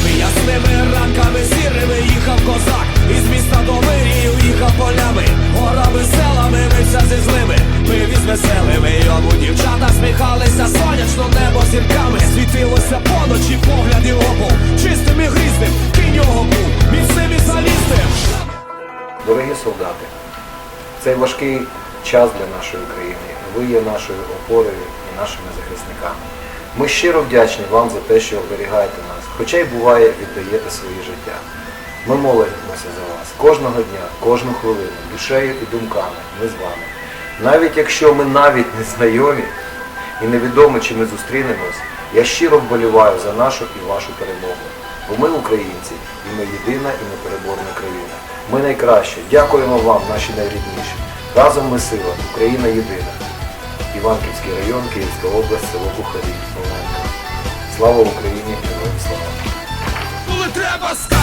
полями, ясними ранками сірими їхав козак, із міста до вирію їхав полями, горами, селами, мився зі злими, пив із веселими йому дівчата сміхалися, сонячно небо зірками, світилося поночі, погляд і опол, чистим і грізним, кінь його був, міцним і залізним. Дорогі солдати, цей важкий час для нашої України. Ви є нашою опорою і нашими захисниками. Ми щиро вдячні вам за те, що оберігаєте нас хоча й буває віддаєте своє життя. Ми молимося за вас кожного дня, кожну хвилину, душею і думками. Ми з вами. Навіть якщо ми навіть не знайомі і невідомо, чи ми зустрінемось, я щиро вболіваю за нашу і вашу перемогу. Бо ми українці, і ми єдина і непереборна країна. Ми найкращі. Дякуємо вам, наші найрідніші. Разом ми сила, Україна єдина. Іванківський район, Київська область, село Кухарі, Оленка. Слава Україні, героям слава! Треба, скажемо,